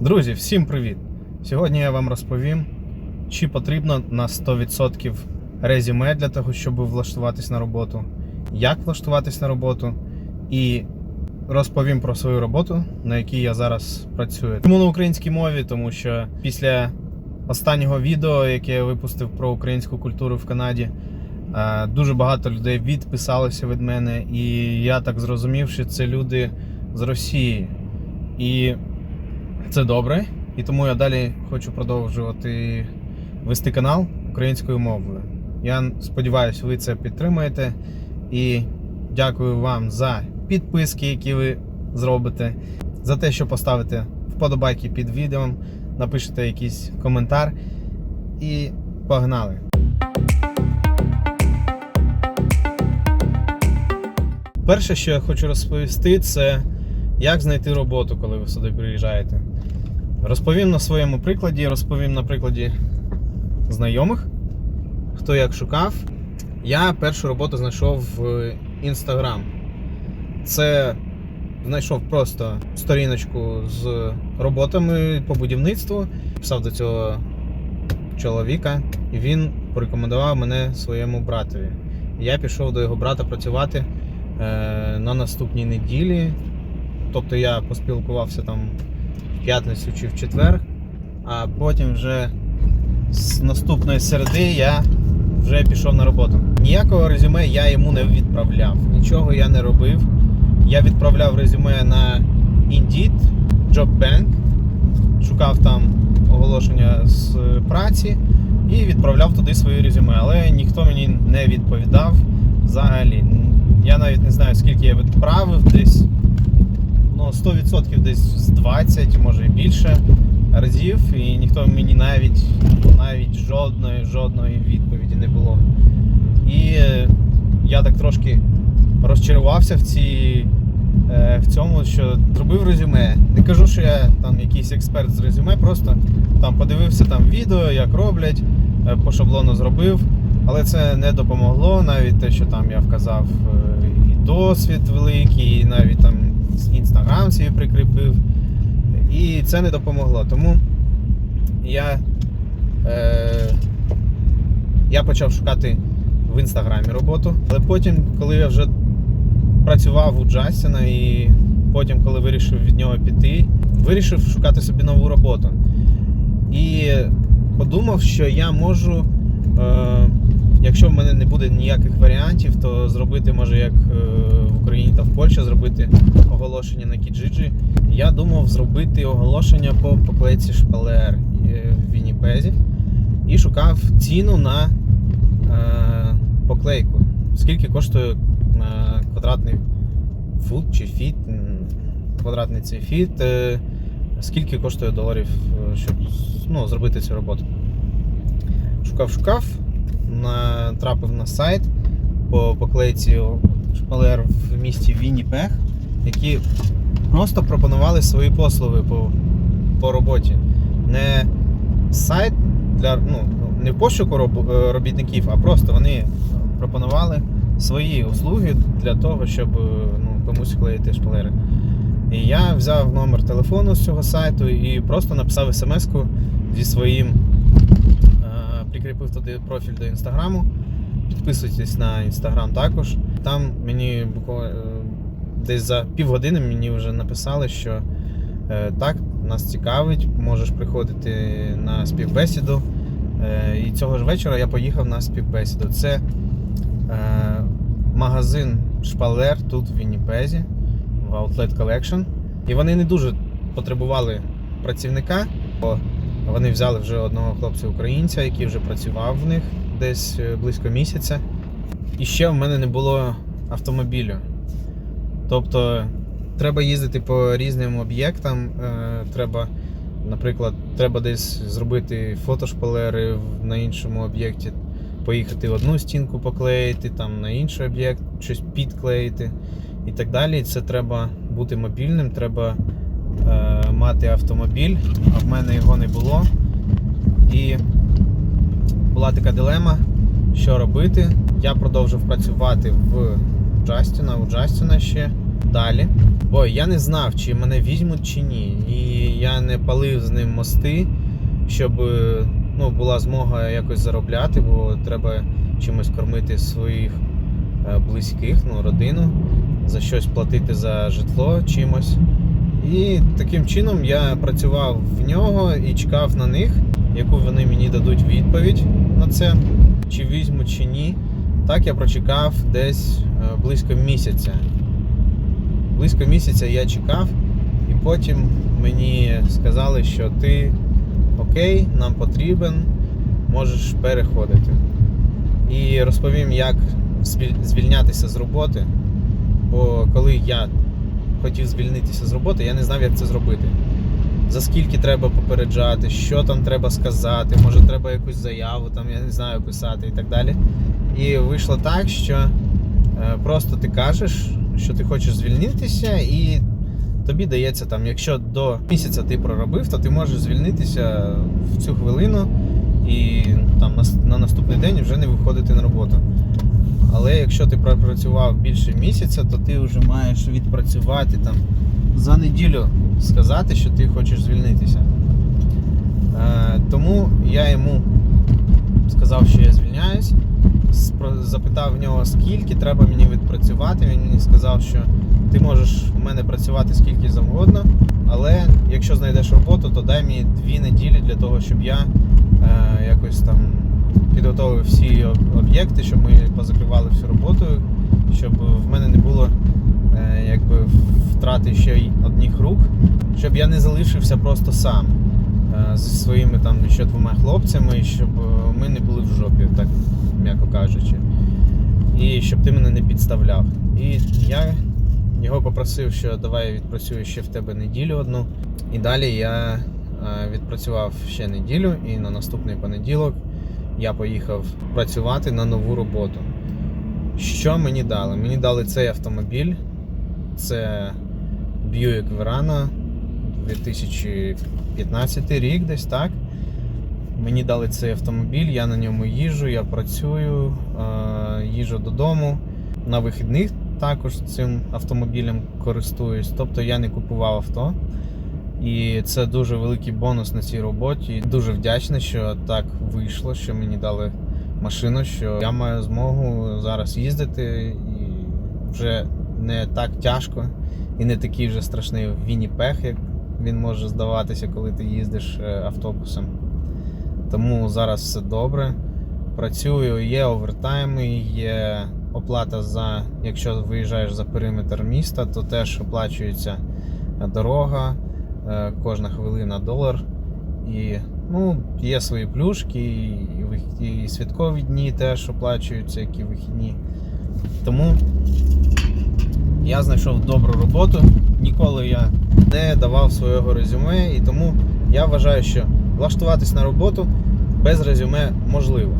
Друзі, всім привіт! Сьогодні я вам розповім, чи потрібно на 100% резюме для того, щоб влаштуватись на роботу, як влаштуватись на роботу, і розповім про свою роботу, на якій я зараз працюю. Чому на українській мові? Тому що після останнього відео, яке я випустив про українську культуру в Канаді, е, дуже багато людей відписалося від мене, і я так зрозумів, що це люди з Росії. І це добре, і тому я далі хочу продовжувати вести канал українською мовою. Я сподіваюся, ви це підтримаєте. І дякую вам за підписки, які ви зробите, за те, що поставите вподобайки під відео, напишете якийсь коментар. І погнали! Перше, що я хочу розповісти, це як знайти роботу, коли ви сюди приїжджаєте. Розповім на своєму прикладі, розповім на прикладі знайомих, хто як шукав. Я першу роботу знайшов в Instagram. Це знайшов просто сторіночку з роботами по будівництву. Писав до цього чоловіка, і він порекомендував мене своєму братові. Я пішов до його брата працювати е, на наступній неділі. Тобто я поспілкувався там п'ятницю чи в четвер, а потім вже з наступної середи я вже пішов на роботу. Ніякого резюме я йому не відправляв. Нічого я не робив. Я відправляв резюме на Indeed, JobBank, шукав там оголошення з праці і відправляв туди свої резюме. Але ніхто мені не відповідав взагалі. Я навіть не знаю, скільки я відправив десь ну, 100% десь з 20, може і більше разів, і ніхто мені навіть навіть жодної жодної відповіді не було. І е, я так трошки розчарувався в цій, е, в цьому, що зробив резюме. Не кажу, що я там якийсь експерт з резюме, просто там подивився там відео, як роблять, е, по шаблону зробив. Але це не допомогло, навіть те, що там я вказав і досвід великий, і навіть там інстаграм свій прикріпив. І це не допомогло. Тому я, е, я почав шукати в інстаграмі роботу. Але потім, коли я вже працював у Джастіна і потім, коли вирішив від нього піти, вирішив шукати собі нову роботу. І подумав, що я можу. Е, Якщо в мене не буде ніяких варіантів, то зробити може як е, в Україні та в Польщі, зробити оголошення на Кіджиджі. Я думав зробити оголошення по поклейці шпалер е, в Вінніпезі і шукав ціну на е, поклейку. Скільки коштує квадратний фут чи фіт, квадратний цей фіт, скільки коштує доларів, щоб ну, зробити цю роботу. Шукав, шукав натрапив на сайт по поклейці шпалер в місті Вінніпег, які просто пропонували свої послуги по, по роботі. Не сайт для ну, не пошуку е, робітників, а просто вони пропонували свої услуги для того, щоб е, ну, комусь клеїти шпалери. І я взяв номер телефону з цього сайту і просто написав смс-ку зі своїм Прикріпив туди профіль до інстаграму. Підписуйтесь на інстаграм також. Там мені е, десь за півгодини мені вже написали, що е, так, нас цікавить, можеш приходити на співбесіду. Е, І цього ж вечора я поїхав на співбесіду. Це магазин шпалер тут в Вінніпезі, в Outlet Collection. І вони не дуже потребували працівника. Вони взяли вже одного хлопця-українця, який вже працював в них десь е, близько місяця. І ще в мене не було автомобілю. Тобто треба їздити по різним об'єктам. е, Треба, наприклад, треба десь зробити фотошпалери на іншому об'єкті, поїхати в одну стінку поклеїти, там на інший об'єкт щось підклеїти і так далі. Це треба бути мобільним, треба мати автомобіль, а в мене його не було. І була така дилема, що робити. Я продовжив працювати в Джастіна, у Джастіна ще далі. Бо я не знав, чи мене візьмуть, чи ні. І я не палив з ним мости, щоб е, ну, була змога якось заробляти, бо треба чимось кормити своїх е, близьких, ну, родину, за щось платити за житло чимось. І таким чином я працював в нього і чекав на них, яку вони мені дадуть відповідь на це, чи візьмуть, чи ні. Так я прочекав десь е, близько місяця. Близько місяця я чекав, і потім мені сказали, що ти окей, нам потрібен, можеш переходити. І розповім, як звільнятися з роботи. Бо коли я хотів звільнитися з роботи, я не знав, як це зробити. За скільки треба попереджати, що там треба сказати, може треба якусь заяву, там я не знаю, писати і так далі. І вийшло так, що е, просто ти кажеш, що ти хочеш звільнитися, і тобі дається там, якщо до місяця ти проробив, то ти можеш звільнитися в цю хвилину і там на, на наступний день вже не виходити на роботу. Але якщо ти пропрацював більше місяця, то ти вже маєш відпрацювати там за неділю сказати, що ти хочеш звільнитися. Е, тому я йому сказав, що я звільняюсь. Запитав в нього, скільки треба мені відпрацювати. Він мені сказав, що ти можеш у мене працювати скільки завгодно, але якщо знайдеш роботу, то дай мені дві неділі для того, щоб я е, якось там підготовив всі об'єкти, щоб ми позакривали всю роботу, щоб в мене не було е, якби втрати ще й одних рук, щоб я не залишився просто сам е, зі своїми там ще двома хлопцями, щоб е, ми не були в жопі, так м'яко кажучи. І щоб ти мене не підставляв. І я його попросив, що давай я відпрацюю ще в тебе неділю одну. І далі я відпрацював ще неділю, і на наступний понеділок я поїхав працювати на нову роботу. Що мені дали? Мені дали цей автомобіль. Це Buick Verano 2015 рік, десь так. Мені дали цей автомобіль, я на ньому їжджу, я працюю, е, їжджу додому. На вихідних також цим автомобілем користуюсь. Тобто я не купував авто. І це дуже великий бонус на цій роботі. Дуже вдячний, що так вийшло, що мені дали машину, що я маю змогу зараз їздити і вже не так тяжко і не такий вже страшний Вінніпех, як він може здаватися, коли ти їздиш е, автобусом. Тому зараз все добре. Працюю, є овертайми, є оплата за, якщо виїжджаєш за периметр міста, то теж оплачується дорога, кожна хвилина долар. І ну, є свої плюшки, і, і святкові дні теж оплачуються, як і вихідні. Тому я знайшов добру роботу. Ніколи я не давав свого резюме, і тому я вважаю, що влаштуватись на роботу без резюме можливо.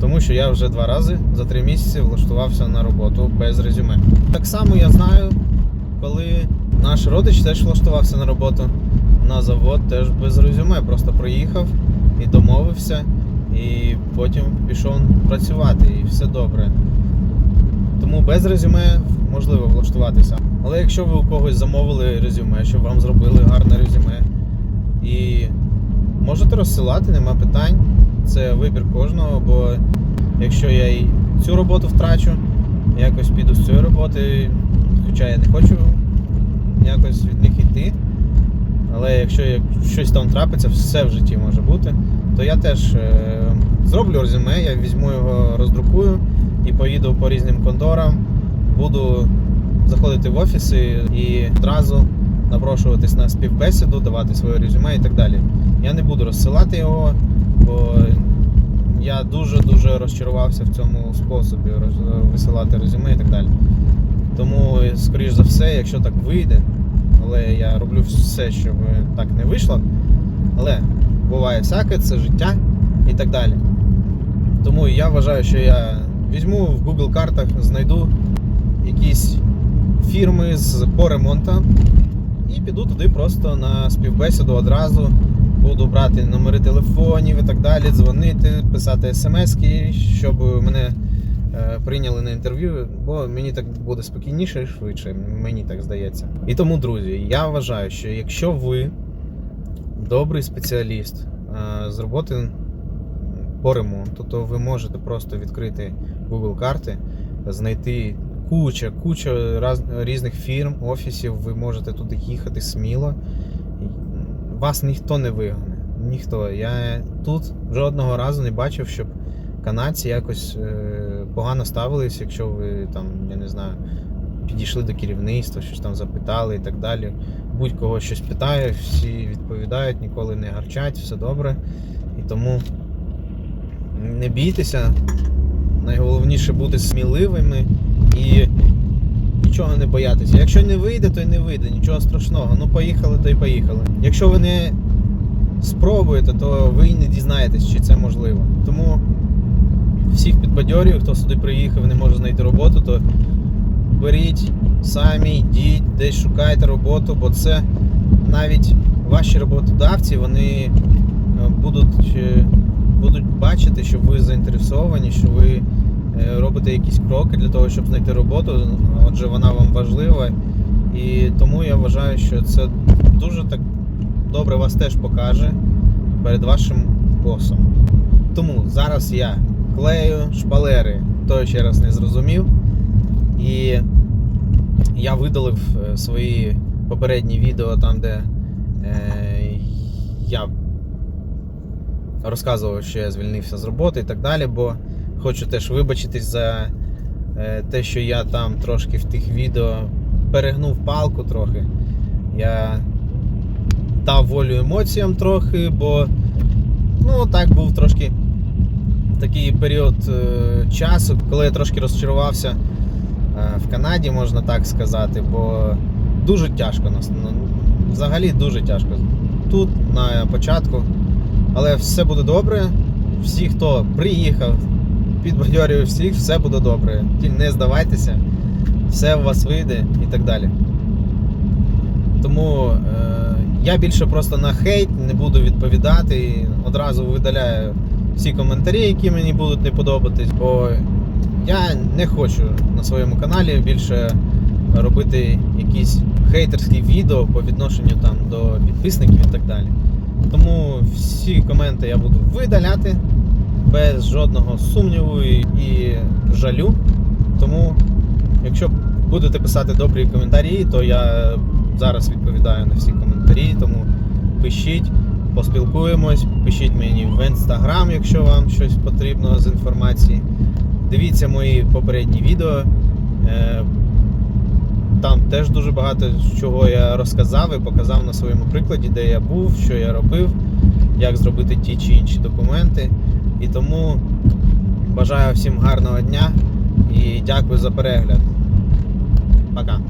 Тому що я вже два рази за три місяці влаштувався на роботу без резюме. Так само я знаю, коли наш родич теж влаштувався на роботу на завод, теж без резюме. Просто приїхав і домовився, і потім пішов працювати, і все добре. Тому без резюме можливо влаштуватися. Але якщо ви у когось замовили резюме, щоб вам зробили гарне резюме, і можете розсилати, нема питань. Це вибір кожного, бо якщо я і цю роботу втрачу, якось піду з цієї роботи, хоча я не хочу якось від них йти. Але якщо щось там трапиться, все в житті може бути, то я теж е, зроблю резюме, я візьму його, роздрукую і поїду по різним конторам, буду заходити в офіси і одразу напрошуватись на співбесіду, давати своє резюме і так далі. Я не буду розсилати його, бо я дуже-дуже розчарувався в цьому способі висилати резюме і так далі. Тому, скоріш за все, якщо так вийде, але я роблю все, щоб так не вийшло. Але буває всяке, це життя і так далі. Тому я вважаю, що я візьму в Google картах, знайду якісь фірми з по ремонту і піду туди просто на співбесіду одразу. Буду брати номери телефонів і так далі, дзвонити, писати смски, щоб мене прийняли на інтерв'ю, бо мені так буде спокійніше і швидше, мені так здається. І тому, друзі, я вважаю, що якщо ви добрий спеціаліст е, з роботи по ремонту, то ви можете просто відкрити Google карти, знайти куча, куча раз, різних фірм, офісів, ви можете туди їхати сміло. Вас ніхто не вигнане. Ніхто. Я тут жодного разу не бачив, щоб канадці якось е, погано ставились, якщо ви там, я не знаю, підійшли до керівництва, щось там запитали і так далі. Будь-кого щось питає, всі відповідають, ніколи не гарчать, все добре. І тому не бійтеся. Найголовніше бути сміливими і нічого не боятися. Якщо не вийде, то й не вийде, нічого страшного. Ну поїхали, то й поїхали. Якщо ви не спробуєте, то ви й не дізнаєтесь, чи це можливо. Тому всіх підбадьорюю, хто сюди приїхав і не може знайти роботу, то беріть самі, йдіть, десь шукайте роботу, бо це навіть ваші роботодавці, вони е, будуть, е, будуть бачити, що ви заінтересовані, що ви е, робите якісь кроки для того, щоб знайти роботу. Отже, вона вам важлива. І тому я вважаю, що це дуже так добре вас теж покаже перед вашим босом. Тому зараз я клею шпалери, хто ще раз не зрозумів. І я видалив е, свої попередні відео там, де е, я розказував, що я звільнився з роботи і так далі, бо хочу теж вибачитись за е, те, що я там трошки в тих відео перегнув палку трохи. Я дав волю емоціям трохи, бо ну так був трошки такий період е, часу, коли я трошки розчарувався е, в Канаді, можна так сказати, бо дуже тяжко нас. ну, Взагалі дуже тяжко. Тут на початку. Але все буде добре. Всі, хто приїхав, підбадьорюю всіх, все буде добре. Не здавайтеся, все у вас вийде і так далі. Тому е, я більше просто на хейт не буду відповідати. і Одразу видаляю всі коментарі, які мені будуть не подобатись, бо я не хочу на своєму каналі більше робити якісь хейтерські відео по відношенню там до підписників і так далі. Тому всі коменти я буду видаляти без жодного сумніву і, жалю. Тому, якщо будете писати добрі коментарі, то я зараз відповідаю на всі коментарі. Тому пишіть, поспілкуємось, пишіть мені в інстаграм, якщо вам щось потрібно з інформації. Дивіться мої попередні відео. Е, Там теж дуже багато чого я розказав і показав на своєму прикладі, де я був, що я робив, як зробити ті чи інші документи. І тому бажаю всім гарного дня і дякую за перегляд. Пока.